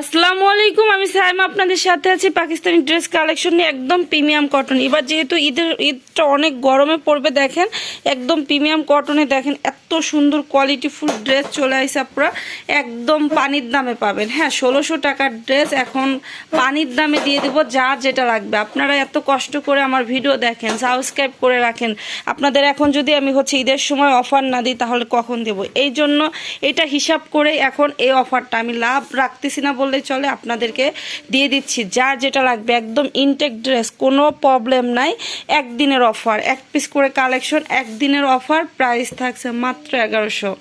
আসসালামু আলাইকুম, আমি সাইমা আপনাদের সাথে আছি পাকিস্তানি ড্রেস কালেকশন নিয়ে একদম প্রিমিয়াম কটন। এবার যেহেতু ঈদের, ঈদটা অনেক গরমে পড়বে, দেখেন একদম প্রিমিয়াম কটনে দেখেন এত সুন্দর কোয়ালিটিফুল ড্রেস চলে আসে আপনারা একদম পানির দামে পাবেন। হ্যাঁ ষোলোশো টাকার ড্রেস এখন পানির দামে দিয়ে দেবো, যার যেটা লাগবে। আপনারা এত কষ্ট করে আমার ভিডিও দেখেন সাবস্ক্রাইব করে রাখেন। আপনাদের এখন যদি আমি হচ্ছে ঈদের সময় অফার না দিই, তাহলে কখন দেব? এই জন্য এটা হিসাব করে এখন এই অফারটা আমি লাভ রাখতেছি না বললেই চলে, আপনাদেরকে দিয়ে দিচ্ছি। যার যেটা লাগবে, একদম ইনটেক ড্রেস কোনো প্রবলেম নাই। একদিনের অফার এক পিস করে কালেকশন একদিনের অফার প্রাইস থাকছে মাত্র এগারোশো।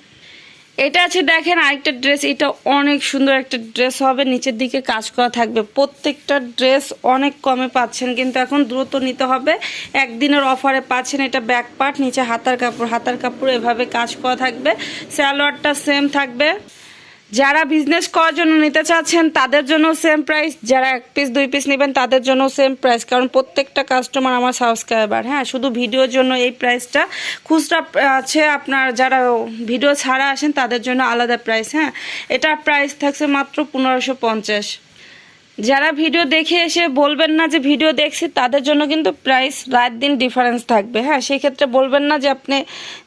এটা আছে, দেখেন আরেকটা ড্রেস এটা অনেক সুন্দর একটা ড্রেস হবে। নিচের দিকে কাজ করা থাকবে। প্রত্যেকটা ড্রেস অনেক কমে পাচ্ছেন, কিন্তু এখন দ্রুত নিতে হবে। একদিনের অফারে পাচ্ছেন এটা ব্যাক পার্ট নিচে হাতার কাপড়। হাতার কাপড় এভাবে কাজ করা থাকবে। স্যালোয়ারটা সেম থাকবে। যারা বিজনেস করার জন্য নিতে চাচ্ছেন, তাদের জন্য সেম প্রাইস যারা এক পিস দুই পিস নেবেন, তাদের জন্য সেম প্রাইস কারণ প্রত্যেকটা কাস্টমার আমার সাবস্ক্রাইবার হ্যাঁ শুধু ভিডিওর জন্য এই প্রাইসটা খুচরা আছে আপনার যারা ভিডিও ছাড়া আসেন, তাদের জন্য আলাদা প্রাইস হ্যাঁ এটা প্রাইস থাকছে মাত্র পনেরোশো পঞ্চাশ। যারা ভিডিও দেখে এসে বলবেন না যে ভিডিও দেখছি, তাদের জন্য কিন্তু প্রাইস রাত দিন ডিফারেন্স থাকবে। হ্যাঁ সেই ক্ষেত্রে বলবেন না যে আপনি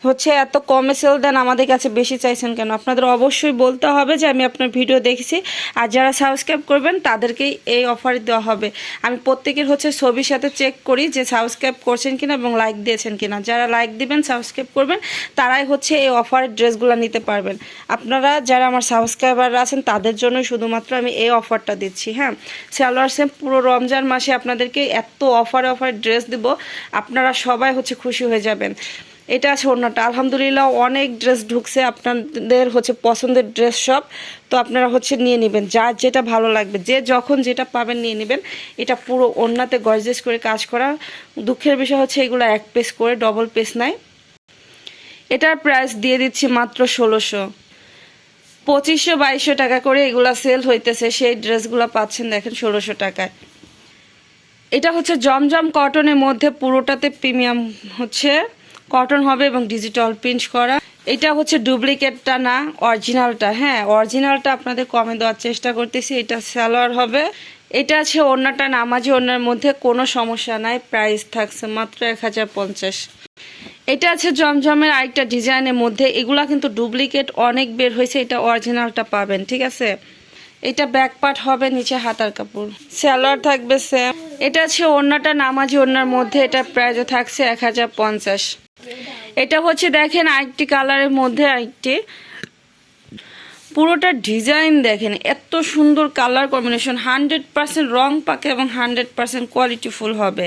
হচ্ছে এত কমে সেল দেন, আমাদের কাছে বেশি চাইছেন কেন? আপনাদের অবশ্যই বলতে হবে যে আমি আপনার ভিডিও দেখেছি, আর যারা সাবস্ক্রাইব করবেন, তাদেরকেই এই অফার দেওয়া হবে। আমি প্রত্যেকের হচ্ছে ছবির সাথে চেক করি যে সাবস্ক্রাইব করছেন কিনা এবং লাইক দিয়েছেন কিনা। যারা লাইক দিবেন সাবস্ক্রাইব করবেন, তারাই হচ্ছে এই অফারের ড্রেসগুলো নিতে পারবেন। আপনারা যারা আমার সাবস্ক্রাইবার আছেন, তাদের জন্যই শুধুমাত্র আমি এই অফারটা দিচ্ছি হ্যাঁ। সালোয়ার সেম পুরো রমজান মাসে আপনাদেরকে এত অফারে অফারে ড্রেস দিব, আপনারা সবাই হচ্ছে খুশি হয়ে যাবেন। এটা আছে অন্যটা আলহামদুলিল্লাহ অনেক ড্রেস ঢুকছে, আপনাদের হচ্ছে পছন্দের ড্রেস সব তো আপনারা হচ্ছে নিয়ে নেবেন যার যেটা ভালো লাগবে, যে যখন যেটা পাবেন নিয়ে নেবেন। এটা পুরো অন্যতে গর্জেস করে কাজ করা। দুঃখের বিষয় হচ্ছে এগুলো এক পেস করে ডবল পেস নাই। এটার প্রাইস দিয়ে দিচ্ছি মাত্র ষোলোশো। পঁচিশশো, বাইশশো টাকা করে এগুলা সেল হইতেছে। সেই ড্রেসগুলো পাচ্ছেন দেখেন ষোলোশো টাকায়। এটা হচ্ছে জমজম কটনের মধ্যে পুরোটাতে প্রিমিয়াম হচ্ছে। কটন হবে এবং ডিজিটাল প্রিন্ট করা। এটা হচ্ছে ডুপ্লিকেটটা না অরিজিনালটা হ্যাঁ অরিজিনালটা আপনাদের কমে দেওয়ার চেষ্টা করতেছি, এটা সালোয়ার হবে। এটা আছে অন্যটা নামাজি অন্যার মধ্যে কোনো সমস্যা নাই। প্রাইস থাকছে মাত্র এক হাজার পঞ্চাশ। এটা আছে জমজমের আরেকটা ডিজাইনের মধ্যে। এগুলা কিন্তু ডুপ্লিকেট, অনেক বের হয়েছে, এটা অরিজিনালটা পাবেন, ঠিক আছে? এটা ব্যাক পার্ট হবে নিচে হাতার কাপড়। স্যালোয়ার থাকবে সেম এটা আছে ওড়নাটা নামাজি ওড়নার মধ্যে এটা প্রাইজও থাকছে এক হাজার পঞ্চাশ। এটা হচ্ছে দেখেন আরেকটি কালারের মধ্যে আরেকটি। পুরোটা ডিজাইন দেখেন, এত সুন্দর কালার কম্বিনেশন হান্ড্রেড পার্সেন্ট রং পাকে এবং হান্ড্রেড পার্সেন্ট কোয়ালিটিফুল হবে।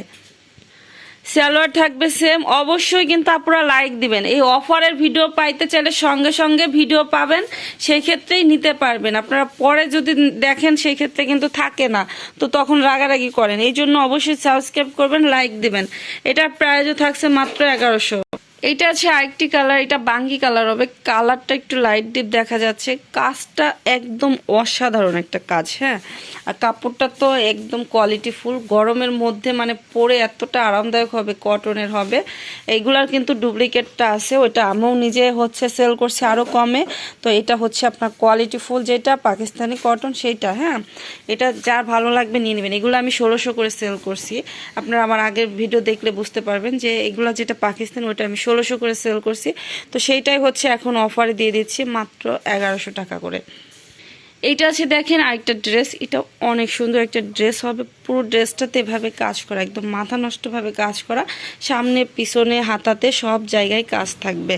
সালোয়ার থাকবে সেম অবশ্যই কিন্তু আপনারা লাইক দিবেন। এই অফারের ভিডিও পাইতে চাইলে সঙ্গে সঙ্গে ভিডিও পাবেন সেই ক্ষেত্রেই নিতে পারবেন। আপনারা পরে যদি দেখেন সেই ক্ষেত্রে কিন্তু থাকে না। তো তখন রাগারাগি করেন। এই জন্য অবশ্যই সাবস্ক্রাইব করবেন লাইক দিবেন। এটার প্রাইজও থাকছে মাত্র এগারোশো। এইটা আছে আরেকটি কালার এটা বাঙ্গি কালার হবে। কালারটা একটু লাইট ডিপ দেখা যাচ্ছে। কাজটা একদম অসাধারণ একটা কাজ হ্যাঁ? আর কাপড়টা তো একদম কোয়ালিটি ফুল গরমের মধ্যে মানে পরে এতটা আরামদায়ক হবে কটনের হবে। এইগুলার কিন্তু ডুপ্লিকেটটা আছে, ওইটা আমিও নিজে হচ্ছে সেল করছে আরও কমে। তো এটা হচ্ছে আপনার কোয়ালিটি ফুল যেটা, পাকিস্তানি কটন সেইটা হ্যাঁ? এটা যার ভালো লাগবে নিয়ে নেবেন। এগুলো আমি ষোলোশো করে সেল করছি। আপনারা আমার আগের ভিডিও দেখলে বুঝতে পারবেন যে এগুলো যেটা পাকিস্তান, ওইটা আমি ষোলোশো করে সেল করছি। তো সেইটাই হচ্ছে এখন অফারে দিয়ে দিচ্ছি মাত্র এগারোশো টাকা করে। এইটা আছে দেখেন আরেকটা ড্রেস এটা অনেক সুন্দর একটা ড্রেস হবে। পুরো ড্রেসটাতে এভাবে কাজ করা, একদম মাথা নষ্টভাবে কাজ করা। সামনে, পিছনে, হাতাতে সব জায়গায় কাজ থাকবে।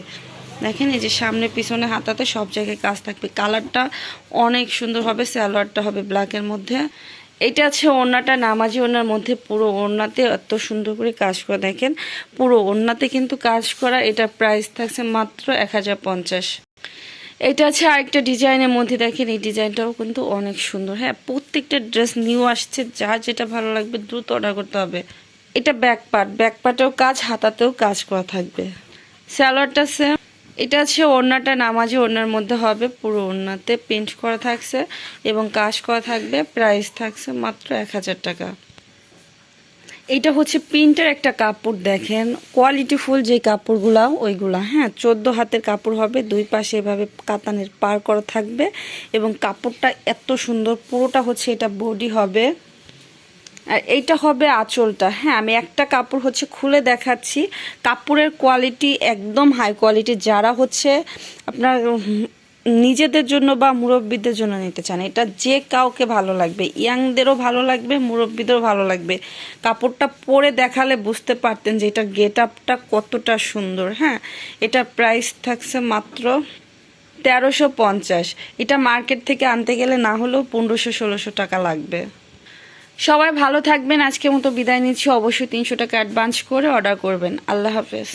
দেখেন এই যে সামনে, পিছনে, হাতাতে সব জায়গায় কাজ থাকবে। কালারটা অনেক সুন্দর হবে স্যালোয়ারটা হবে ব্ল্যাকের মধ্যে। এটা আছে ওড়নাটা নামাজি ওড়নার মধ্যে পুরো ওড়নাতে এত সুন্দর করে কাজ করা। দেখেন, পুরো ওড়নাতে কিন্তু কাজ করা এটা প্রাইস থাকছে মাত্র এক হাজার পঞ্চাশ। এটা আছে আরেকটা ডিজাইনের মধ্যে, দেখেন এই ডিজাইনটাও কিন্তু অনেক সুন্দর। হ্যাঁ প্রত্যেকটা ড্রেস নিউ আসছে, যা যেটা ভালো লাগবে দ্রুত অর্ডার করতে হবে। এটা ব্যাক পার্ট ব্যাক কাজ, হাতাতেও কাজ করা থাকবে। স্যালোয়ারটা সেম এটা আছে ওড়নাটা নামাজি ওড়নার মধ্যে হবে, পুরো ওড়নাতে প্রিন্ট করা থাকছে এবং কাজ করা থাকবে প্রাইস থাকছে মাত্র এক হাজার টাকা। এটা হচ্ছে প্রিন্টের একটা কাপড় দেখেন কোয়ালিটিফুল যে কাপড়গুলা, ওইগুলা হ্যাঁ চোদ্দ হাতের কাপড় হবে, দুই পাশে এভাবে কাতানের পার করা থাকবে এবং কাপড়টা এত সুন্দর, পুরোটা হচ্ছে এটা বডি হবে। আর এইটা হবে আঁচলটা। হ্যাঁ আমি একটা কাপড় হচ্ছে খুলে দেখাচ্ছি। কাপড়ের কোয়ালিটি একদম হাই কোয়ালিটি যারা হচ্ছে আপনার নিজেদের জন্য বা মুরব্বীদের জন্য নিতে চান, এটা যে কাউকে ভালো লাগবে, ইয়াংদেরও ভালো লাগবে, মুরব্বীদেরও ভালো লাগবে। কাপড়টা পরে দেখালে বুঝতে পারতেন যে এটার গেট আপটা কতটা সুন্দর। হ্যাঁ এটা প্রাইস থাকছে মাত্র তেরোশো পঞ্চাশ। এটা মার্কেট থেকে আনতে গেলে না হলেও পনেরোশো, ষোলোশো টাকা লাগবে। সবাই ভালো থাকবেন। আজকে মতো বিদায় নিচ্ছি। অবশ্যই তিনশো টাকা অ্যাডভান্স করে অর্ডার করবেন। আল্লাহ হাফেজ।